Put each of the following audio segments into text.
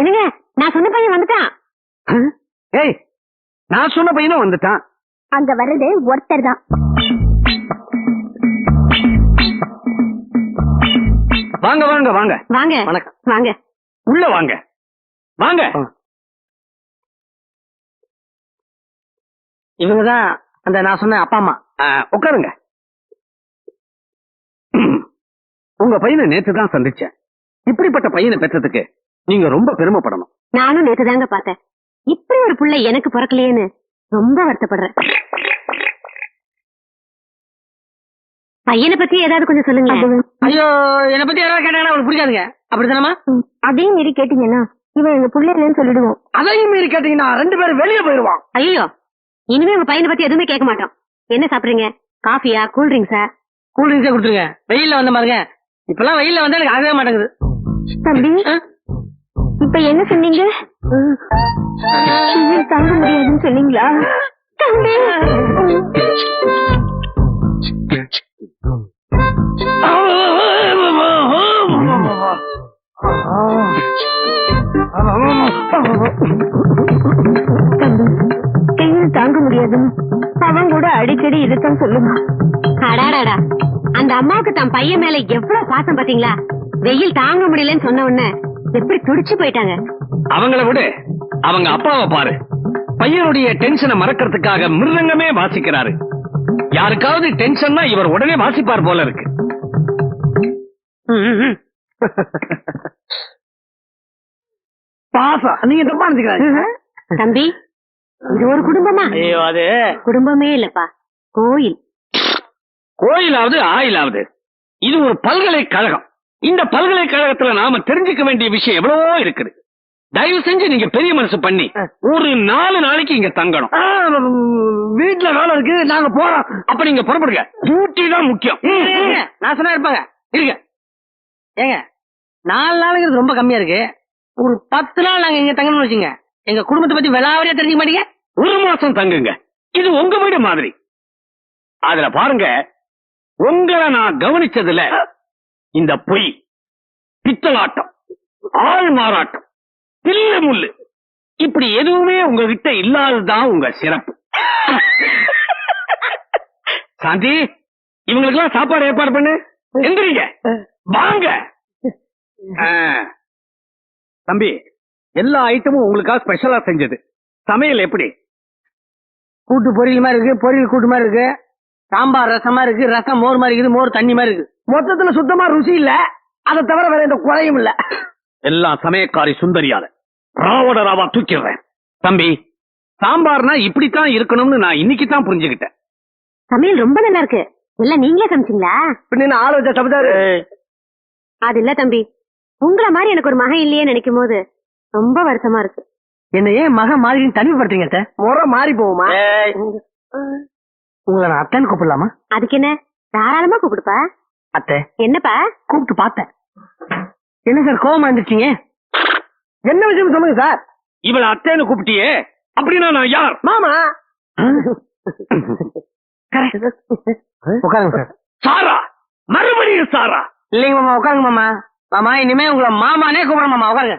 என்னங்க? நான் சொன்ன பையன் வந்துட்டான்? ஏய் நான் சொன்ன பையனும் வந்துட்டான். அங்க வர்றது ஒருத்தர் தான். வாங்க வாங்க வாங்க. வாங்க. வணக்கம். வாங்க. உள்ள வாங்க. வாங்க. இவங்கதான் அந்த நான் சொன்ன அப்பா அம்மா. உட்காருங்க. உங்க பையனை நேத்து தான் சந்திச்சேன். இப்படிப்பட்ட பையனை பெற்றதுக்கு நீங்க ரொம்ப பெருமைப்படணும். நானும் நேத்து தாங்க பார்த்தேன். இப்படி ஒரு புள்ள எனக்கு பிறக்கலையேன்னு ரொம்ப வருத்தப்படுறேன். பையனை பத்தி ஏதாவது கொஞ்சம் சொல்லுங்க ஐயோ என்னை பத்தி யாராவது கேட்டாங்கன்னா அவனுக்கு பிடிக்காதுங்க அப்படித்தானமா அதையும் மீறி கேட்டீங்கன்னா இவன் எங்க புள்ள இல்லைன்னு சொல்லிடுவோம். அதையும் மீறி கேட்டீங்கன்னா ரெண்டு பேரும் வெளியே போயிருவான் ஐயோ இனிமே உங்க பையனை பத்தி எதுவுமே கேட்க மாட்டோம். என்ன சாப்பிடுறீங்க? காஃபியா? கூல் ட்ரிங்க்ஸா கூல் ட்ரிங்க்ஸே கொடுத்துருங்க. வெயில்ல வந்த பாருங்க இப்பெல்லாம் வெயில்ல வந்தா எனக்கு ஆகவே மாட்டேங்குது. தம்பி இப்ப என்ன சொன்னீங்க? வெயில் தாங்க முடியாதுன்னு சொன்னீங்களா? தம்பி! வெயில் தாங்க முடியாதுன்னு அவன் கூட அடிக்கடி இதுதான் சொல்லுவான். அடாடாடா. அந்த அம்மாவுக்கு தன் பையன் மேல எவ்வளவு பாசம் பாத்தீங்களா? வெயில் தாங்க முடியலன்னு சொன்ன உடனே எப்படி துடிச்சு போயிட்டாங்க? அவங்கள விட. அவங்க அப்பாவை பாரு. பையனுடைய டென்ஷனை மறக்கிறதுக்காக மிருதங்கமே வாசிக்கிறாரு. யாருக்காவது டென்ஷன்னா இவர் உடனே வாசிப்பார் போல இருக்கு. பாசம். நீங்க தப்பா நினைச்சுக்கிறாங்க தம்பி இது ஒரு குடும்பமா? ஐயோ அது. குடும்பமே இல்லப்பா. கோயில். கோயிலாவது ஆயிலாவது. இது ஒரு பல்கலைக்கழகம். இந்த பல்கலைக்கழகத்துல நாம தெரிஞ்சுக்க வேண்டிய விஷயம் எவ்வளவோ இருக்குது. தயவு செஞ்சு நீங்க பெரிய மனசு பண்ணி ஒரு நாலு நாளைக்கு இங்க தங்கணும். வீட்டுல வேலை இருக்கு நாங்க போறோம். அப்ப நீங்க புறப்படுங்க. டியூட்டி தான் முக்கியம். நான் சொன்னா இருப்பாங்க. இருங்க. ஏங்க நாலு நாளுங்கிறது ரொம்ப கம்மியா இருக்கு. ஒரு பத்து நாள் நாங்க இங்க தங்கணும்னு வச்சுங்க எங்க குடும்பத்தை பத்தி விளாவரியா தெரிஞ்சுக்க மாட்டீங்க? ஒரு மாசம் தங்குங்க. இது உங்க வீடு மாதிரி. அதுல பாருங்க உங்களை நான் கவனிச்சதுல இந்த பொய் பித்தலாட்டம் ஆள் மாறாட்டம் பில்லு முள்ளு. இப்படி எதுவுமே உங்ககிட்ட இல்லாததுதான் உங்க சிறப்பு. சாந்தி இவங்களுக்கெல்லாம் சாப்பாடு ஏற்பாடு பண்ணு. எந்திரிங்க. வாங்க. தம்பி எல்லா ஐட்டமும் உங்களுக்காக ஸ்பெஷலா செஞ்சது. சமையல் எப்படி? கூட்டு பொரியல் மாதிரி இருக்கு பொரியல் கூட்டு மாதிரி இருக்கு. சாம்பார் ரசமா இருக்கு ரசம் மோர் மாதிரி இருக்குது மோர் தண்ணி மாதிரி இருக்கு மொத்தத்துல சுத்தமா ருசி இல்ல. அதை தவிர வேற எந்த குறையும் இல்ல. எல்லாம் சமயக்காரி சுந்தரியால ராவோட ராவா தூக்கிடுறேன். தம்பி சாம்பார்னா இப்படித்தான் இருக்கணும்னு நான் இன்னைக்கு தான் புரிஞ்சுக்கிட்டேன். சமையல் ரொம்ப நல்லா இருக்கு. எல்லாம் நீங்களே சமைச்சீங்களா? பின்ன ஆள் வச்ச சமைச்சாரு. அது இல்ல தம்பி. உங்கள மாதிரி எனக்கு ஒரு மகன் இல்லையே நினைக்கும் போது ரொம்ப வருத்தமா இருக்கு. என்ன ஏன் மகன் மாதிரி தனிமைப்படுத்துறீங்க முறை மாறி போகுமா உங்களை நான் அத்தைன்னு கூப்பிடலாமா? அதுக்கு என்ன? தாராளமா கூப்பிடுப்பா. அத்தை. என்னப்பா? கூப்பிட்டு பார்த்தேன். என்ன சார் கோவமா இருந்துச்சீங்க என்ன விஷயம் சொல்லுங்க சார். இவள அத்தைன்னு கூப்பிட்டியே. அப்படின்னா நான் யார்? மாமா. உட்காருங்க சார். சாரா! மறுபடியும் சாரா! இல்லைங்க மாமா உட்காருங்க மாமா. மாமா இனிமே உங்களை மாமானே கூப்பிடுறேன் மாமா. உட்காருங்க.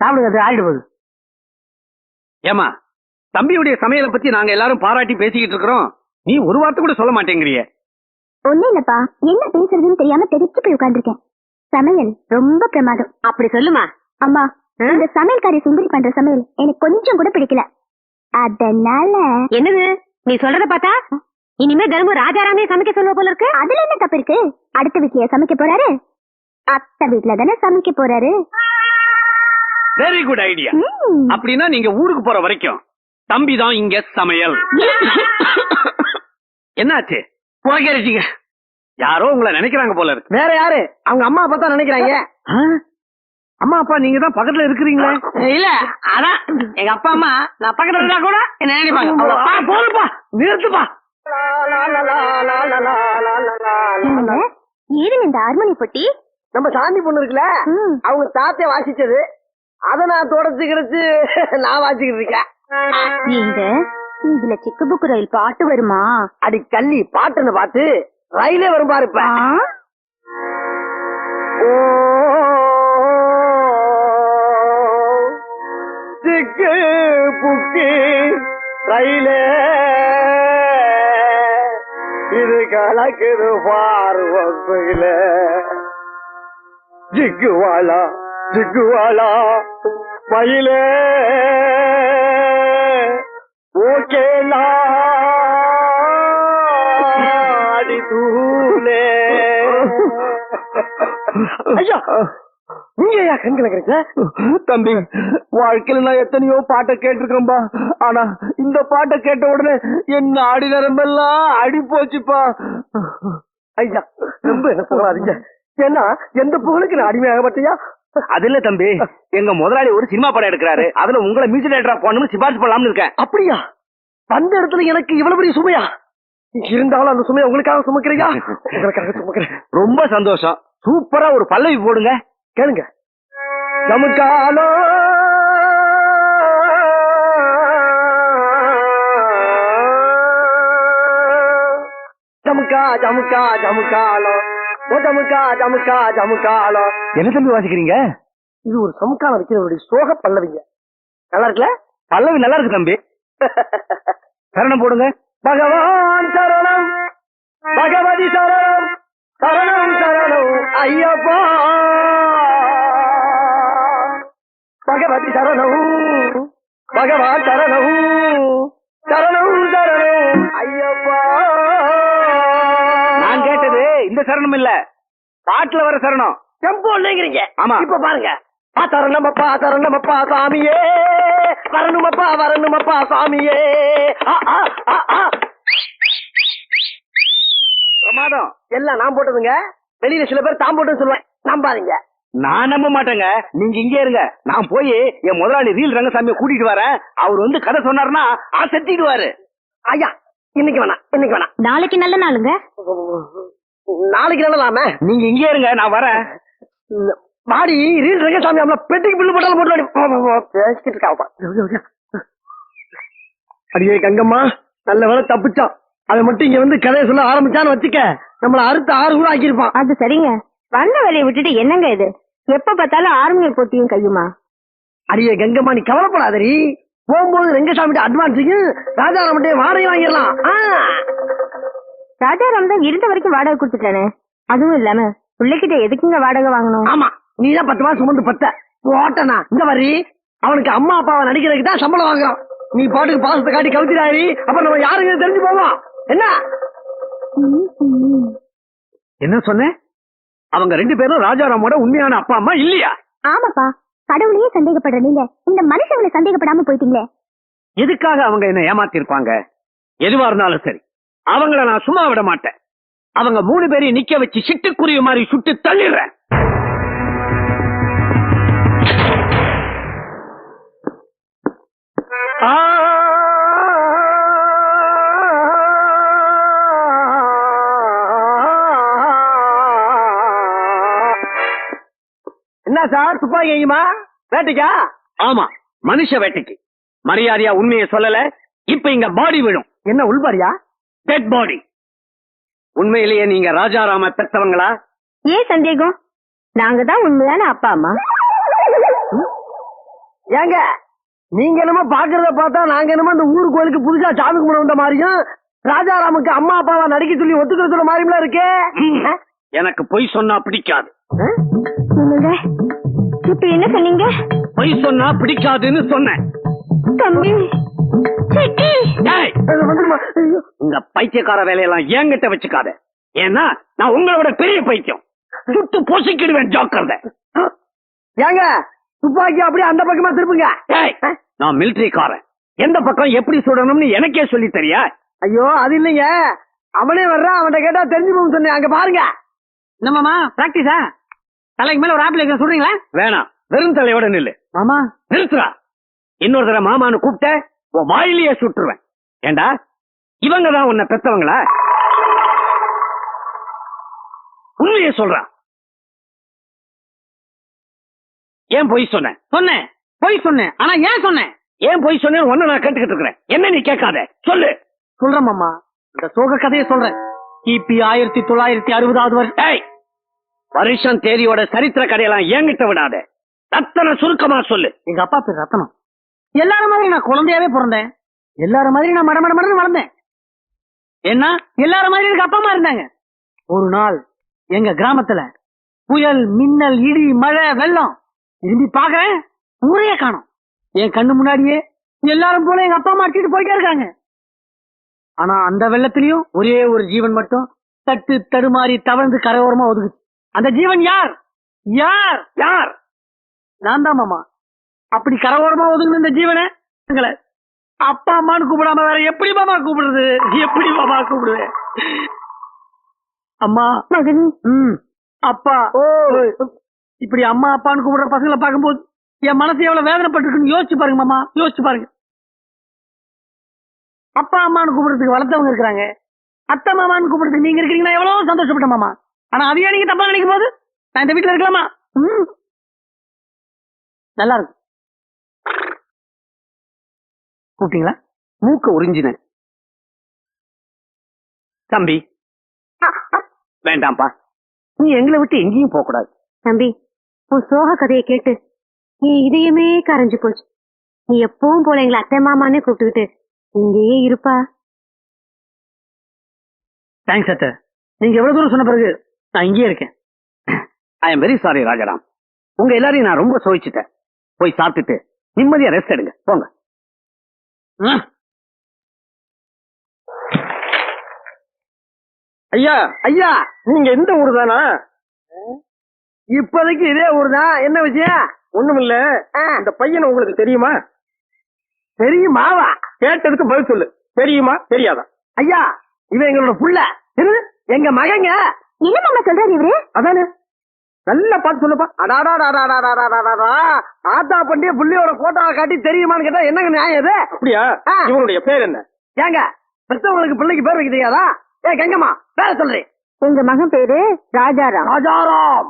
சாப்பிடுங்க அது ஆயிட்டு போகுது. ஏமா தம்பியுடைய சமையலை பத்தி நாங்க எல்லாரும் பாராட்டி பேசிக்கிட்டு இருக்கிறோம். நீ ஒரு வார்த்தை கூட சொல்ல மாட்டேங்கிறியே. ஒண்ணு இல்லப்பா. என்ன பேசுறதுன்னு தெரியாம தெரிச்சு போய் உட்கார்ந்துருக்கேன். சமையல் ரொம்ப பிரமாதம். அப்படி சொல்லுமா? அம்மா இந்த சமையல்காரி சுந்தரி பண்ற சமையல் எனக்கு கொஞ்சம் கூட பிடிக்கல. அதனால என்னது? நீ சொல்றத பார்த்தா? இனிமே தினமும் ராஜாராமே சமைக்க சொல்லுவ போல இருக்கு. அதுல என்ன தப்பு இருக்கு? அடுத்த வீட்லயே சமைக்க போறாரு? அத்தை வீட்ல தானே சமைக்க போறாரு? வெரி குட் ஐடியா அப்படின்னா நீங்க ஊருக்கு போற வரைக்கும் தம்பி தான் இங்க சமையல். என்னாச்சு? புறக்கேறிட்டீங்க யாரோ உங்களை நினைக்கிறாங்க போல இருக்கு. வேற யாரு? அவங்க அம்மா அப்பா தான் நினைக்கிறாங்க? அம்மா அப்பா நீங்க தான் பக்கத்துல இருக்கிறீங்களே? இல்ல அதான் எங்க அப்பா அம்மா நான் பக்கத்துல இருந்தா கூட என்ன நினைப்பாங்க? போதுப்பா. நிறுத்துப்பா. ஏது இந்த ஹார்மோனி பொட்டி? நம்ம சாந்தி பொண்ணு இருக்குல்ல அவங்க தாத்தே வாசிச்சது. அத நான் தொடச்சு கிடைச்சு நான் வாசிக்கிட்டு இருக்கேன். நீங்க இதுல சிக்கு புக்கு ரயில் பாட்டு வருமா? அடி கள்ளி பாட்டுன்னு பார்த்து ரயிலே வரும் பாரு இப்ப. ஓ புக்கு புக்கு ரயிலே. இது கலக்குது பார்வையில ஜிக்குவாளா ஜிக்குவாளா மயிலே. ஐயா நீங்க ஐயா கண் கலக்குறீங்க? தம்பி வாழ்க்கையில நான் எத்தனையோ பாட்டை கேட்டிருக்கேன்பா. ஆனா இந்த பாட்டை கேட்ட உடனே என்ன ஆடி நரம்பெல்லாம் அடி போச்சுப்பா. ஐயா ரொம்ப என்ன சொல்லாதீங்க. ஏன்னா எந்த புகழுக்கு நான் அடிமையாக மாட்டியா? அது இல்ல தம்பி எங்க முதலாளி ஒரு சினிமா படம் எடுக்கிறாரு. அதுல உங்களை மியூசிக் டைரக்டரா போகணும்னு சிபாரிசு பண்ணலாம்னு இருக்கேன். அப்படியா? வந்த இடத்துல எனக்கு இவ்வளவு பெரிய சுமையா? இருந்தாலும் அந்த சுமையை உங்களுக்காக சுமக்கிறையா உங்களுக்காக சுமக்கிறேன். ரொம்ப சந்தோஷம். சூப்பரா ஒரு பல்லவி போடுங்க. கேளுங்க. நமக்காலோ ஜமுக்கா ஜமுக்கா ஜமுக்காலோ. ஓ ஜமுக்கா ஜமுக்கா ஜமுக்காலோ. என்ன தம்பி வாசிக்கிறீங்க? இது ஒரு சமுக்காலம் வைக்கிறவருடைய சோக பல்லவிங்க. நல்லா இருக்குல்ல? பல்லவி நல்லா இருக்கு தம்பி. சரணம் போடுங்க. பகவான் சரணம். பகவதி சரணம். சரணம் சரணம். ஐயப்பா. பகவதி சரணம். பகவான் சரணம். சரணம் சரணம். ஐயப்பா. நான் கேட்டது இந்த சரணம் இல்ல. பாட்டுல வர சரணம். டெம்போ இல்லைங்கிறீங்க ஆமா. இப்ப பாருங்க. ஆ தரணமப்பா தரணமப்பா சாமியே வரணுமப்பா வரணுமப்பா சாமியே. ஆ, ஆ, ஆ, ஆ. பிரமாதம். எல்லாம் நான் போட்டதுங்க. வெளியில சில பேர் தான் போட்டுன்னு சொல்லுவேன் நம்பாதீங்க. நான் நம்ப மாட்டேங்க. நீங்க இங்கே இருங்க. நான் போய் என் முதலாளி ரீல் ரங்கசாமியை கூட்டிட்டு வரேன். அவர் வந்து கதை சொன்னாருன்னா அசத்திடுவாரு ஐயா இன்னைக்கு வேணாம் இன்னைக்கு வேணாம். நாளைக்கு நல்ல நாளுங்க. நாளைக்கு நடலாமே நீங்க இங்கே இருங்க நான் வரேன். மாடி ரீல் ரங்கசாமி அவள பெட்டிக்கு பில்லு போட்டாலும் போட்டு பேசிக்கிட்டு இருக்காப்பா அடியே கங்கம்மா நல்ல வேலை தப்பிச்சான். அதை மட்டும் இங்க வந்து கதையை சொல்ல ஆரம்பிச்சான்னு வச்சுக்க நம்மள அறுத்து ஆறு கூட ஆக்கியிருப்பான். அது சரிங்க. வந்த வேலையை விட்டுட்டு என்னங்க இது? எப்ப பார்த்தாலும் ஆர்மியை போட்டியும் கையுமா? அடியே கங்கம்மா நீ கவலைப்படாதடி. போகும்போது ரங்கசாமி அட்வான்ஸையும் ராஜாராமட்டே வாடகை வாங்கிடலாம். ராஜாராம் தான் இருந்த வரைக்கும் வாடகை கொடுத்துட்டானே. அதுவும் இல்லாம பிள்ளைகிட்ட எதுக்குங்க வாடகை வாங்கணும்? ஆமா. நீ தான் பத்து மாசம் சுமந்து பத்த. ஓட்டனா? இந்த வரி அவனுக்கு அம்மா அப்பாவை நடிக்கிறதுக்கு தான் சம்பளம் வாங்குறான். நீ பாட்டுக்கு பாசத்தை காட்டி கவுத்திடாரி அப்ப நம்ம யாருங்க தெரிஞ்சு போவோம்? என்ன? என்ன சொன்னேன் அவங்க ரெண்டு பேரும் ராஜாராமோட உண்மையான அப்பா அம்மா இல்லையா? ஆமாப்பா. கடவுளையே சந்தேகப்படுற நீங்க இந்த மனுஷங்களை சந்தேகப்படாம போயிட்டீங்களே. எதுக்காக அவங்க என்ன ஏமாத்தி இருப்பாங்க எதுவா இருந்தாலும் சரி. அவங்கள நான் சும்மா விட மாட்டேன். அவங்க மூணு பேரையும் நிக்க வச்சு சிட்டுக்குருவி மாதிரி சுட்டு தள்ளிடுறேன். என்ன சார் துப்பாக்கி எங்கேயுமா வேட்டைக்கா ஆமா மனுஷ வேட்டைக்கு மரியாதையா உண்மையை சொல்லல இப்ப இங்க பாடி விழும் என்ன உள்பாரியா டெட் பாடி உண்மையிலேயே நீங்க ராஜாராம பெத்தவங்களா ஏன் சந்தேகம் நாங்க தான் உண்மையான அப்பா அம்மா ஏங்க நீங்க என்னமோ பாக்குறத பார்த்தா நாங்க என்னமோ அந்த ஊர் கோயிலுக்கு புதுசா சாமி கும்பிட வந்த மாதிரியும் ராஜாராமுக்கு அம்மா அப்பாவா நடிக்க சொல்லி ஒத்துக்கிற சொல்ல மாதிரிலாம் இருக்கே. எனக்கு பொய் சொன்னா பிடிக்காது. இப்ப என்ன சொன்னீங்க? பொய் சொன்னா பிடிக்காதுன்னு சொன்னேன். தம்பி. இந்த பைத்தியக்கார வேலையெல்லாம் என்கிட்ட வச்சுக்காத. ஏன்னா நான் உங்களோட பெரிய பைத்தியம். சுட்டு பொசுக்கிடுவேன் ஜாக்கிரதை ஏங்க துப்பாக்கி அப்படியே அந்த பக்கமா திருப்புங்க. நான் மிலிட்டரிக்காரன். எந்த பக்கம் எப்படி சுடணும்னு எனக்கே சொல்லி தெரியா? ஐயோ அது இல்லைங்க. அவனே வர்றான் அவன்கிட்ட கேட்டா தெரிஞ்சு போகும் சொன்னேன். அங்க பாருங்க. என்னமாமா பிராக்டிஸா தலைக்கு மேல ஒரு ஆப்பிள் சொல்றீங்களா? வேணாம். வெறும் தலையோட நில்லு. மாமா. நிறுத்துறா இன்னொரு தடவை மாமான்னு கூப்பிட்ட உன் வாயிலேயே சுட்டுருவேன். ஏண்டா? இவங்க தான் உன்னை பெத்தவங்களா? உண்மையை சொல்றா. ஏன் பொய் சொன்னேன் சொன்னேன். போய் சொன்னேன். ஆனா ஏன் சொன்னேன்? ஏன் பொய் சொன்னேன்னு ஒன்னு நான் கேட்டுக்கிட்டு இருக்கிறேன். என்ன நீ கேட்காத? சொல்லு. சொல்றேன் மாமா. இந்த சோக கதையை சொல்றேன். கிபி ஆயிரத்தி தொள்ளாயிரத்தி அறுபதாவது வருஷம் வருஷம் தேதியோட சரித்திர கதையெல்லாம் என்கிட்ட விடாத. ரத்தன சுருக்கமா சொல்லு. எங்க அப்பா பேர் ரத்தனம். எல்லாரும் மாதிரி நான் குழந்தையாவே பிறந்தேன். எல்லாரும் மாதிரி நான் மட மட மடன்னு வளர்ந்தேன். என்ன? எல்லாரும் மாதிரி எனக்கு அப்பா அம்மா இருந்தாங்க. ஒரு நாள் எங்க கிராமத்துல புயல் மின்னல் இடி மழை வெள்ளம். திரும்பி பாக்குறேன் ஊரையே காணோம். என் கண்ணு முன்னாடியே எல்லாரும் போல எங்க அப்பா அம்மா அடிச்சுட்டு போயிட்டே இருக்காங்க. ஆனா அந்த வெள்ளத்திலயும் ஒரே ஒரு ஜீவன் மட்டும் தட்டு தடுமாறி தவழ்ந்து கரையோரமா ஒதுக்குச்சு அந்த ஜீவன் யார்? யார்? யார்? நான் தான் மாமா. அப்படி கரையோரமா ஒதுங்கின இந்த ஜீவனை அப்பா அம்மான்னு கூப்பிடாம வேற எப்படி மாமா கூப்பிடுறது? எப்படி மாமா கூப்பிடுவேன்? அம்மா. அப்பா. இப்படி அம்மா அப்பான்னு கூப்பிடுற பசங்களை பார்க்கும்போது என் மனசு எவ்வளவு வேதனைப்பட்டிருக்குன்னு யோசிச்சு பாருங்க மாமா யோசிச்சு பாருங்க. அப்பா அம்மான்னு கூப்பிடுறதுக்கு வளர்த்தவங்க இருக்கிறாங்க. அத்தை மாமான்னு கூப்பிடுறதுக்கு நீங்க இருக்கிறீங்கன்னா எவ்வளவு சந்தோஷப்பட்ட மாமா. ஆனா அதையே நீங்க தப்பா நினைக்கும் போது நான் இந்த வீட்டுல இருக்கலாமா? ம். நல்லா இருக்கும். கூப்பிட்டீங்களா? மூக்க உறிஞ்சினேன் தம்பி வேண்டாம்ப்பா. நீ எங்களை விட்டு எங்கேயும் போக கூடாது தம்பி உன் சோக கதையை கேட்டு என் இதயமே கரைஞ்சு போச்சு. நீ எப்பவும் போல எங்களை அத்தை மாமானே கூப்பிட்டுக்கிட்டு இங்கேயே இருப்பா. தேங்க்ஸ் அத்தை. நீங்க எவ்வளவு தூரம் சொன்ன பிறகு நான் இங்கேயே இருக்கேன். I am very sorry Rajaram. உங்க எல்லாரையும் நான் ரொம்ப சோதிச்சுட்டேன். போய் சாப்பிட்டுட்டு நிம்மதியா ரெஸ்ட் எடுங்க. போங்க. ஐயா ஐயா நீங்க எந்த ஊர் தானா? இப்போதைக்கு இதே ஊர் தான் என்ன விஷயம்? ஒண்ணுமில்ல. இந்த பையன் உங்களுக்கு தெரியுமா? தெரியுமாவா? கேட்டதுக்கு பதில் சொல்லு. தெரியுமா? தெரியாதா? ஐயா இவன் எங்களோட புள்ள? எங்க மகங்க. என்ன மாமா சொல்றாரு இவரு? அதானே. நல்லா பார்த்து சொல்லுப்பா. அடாடாடாடாடாடாடாடா ஆத்தா பண்டிய புள்ளியோட போட்டோவை காட்டி தெரியுமான்னு கேட்டா என்னங்க நியாயம் இது? அப்படியா? இவனுடைய பேர் என்ன? ஏங்க பெத்தவங்களுக்கு பிள்ளைக்கு பேர் வைக்க தெரியாதா ஏ கங்கம்மா பேர சொல்றேன் எங்க மகன் பேரு ராஜாராம். ராஜாராம்.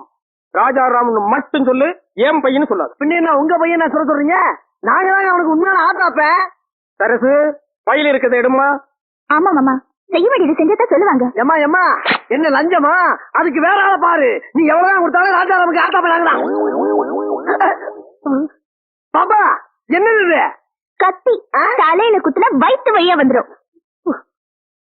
ராஜாராம்னு மட்டும் சொல்லு ஏன் பையன்னு சொல்லாது. பின்ன என்ன உங்க பையன் நான் சொல்ல சொல்றீங்க? நாங்க தாங்க அவனுக்கு உண்மையான ஆத்தாப்ப சரசு பையில இருக்கிறத எடுமா? ஆமா மாமா. செய்ய வேண்டியது செஞ்சதான் சொல்லுவாங்க. ஏமா ஏமா என்ன லஞ்சமா? அதுக்கு வேற ஆளை பாரு. நீ எவ்வளவுதான் கொடுத்தாலும் ராஜாராமுக்கு ஆத்தா பண்ணாங்களாம் பாப்பா என்னது இது? கத்தி தலையில குத்துனா வயிற்று வழியா வந்துரும்.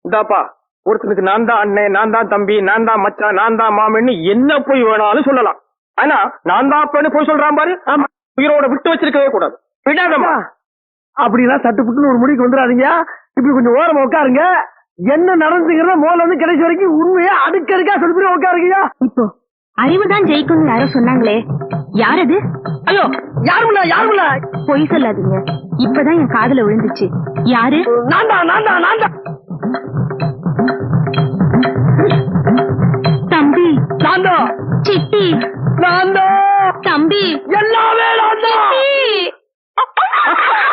இந்தாப்பா ஒருத்தனுக்கு நான் தான் அண்ணன் நான் தான் தம்பி நான் தான் மச்சான் நான் தான் மாமன்னு என்ன போய் வேணாலும் சொல்லலாம். ஆனா நான் தான் அப்பன்னு போய் சொல்றான் பாரு. ஆமா. உயிரோட விட்டு வச்சிருக்கவே கூடாது. விடாதம்மா. அப்படிலாம் சட்டு புட்டுன்னு ஒரு முடிக்கு வந்துடாதீங்க. இப்படி கொஞ்சம் ஓரமா உட்காருங்க. என்ன நடந்துங்கிறத முதல்ல வந்து கடைசி வரைக்கும் உண்மையா அடுக்கடுக்கா சொல்லி உட்காருங்கயா இப்போ அறிவுதான் ஜெயிக்கும்னு யாரோ சொன்னாங்களே. யார் அது ஐயோ யாருமில்ல யாருமில்ல பொய் சொல்லாதீங்க. இப்பதான் என் காதுல விழுந்துச்சு. யாரு? நான் தான் நான் தான் நான் தான். தம்பி. நான்தா சித்தி. நான்தா தம்பி. எல்லாமே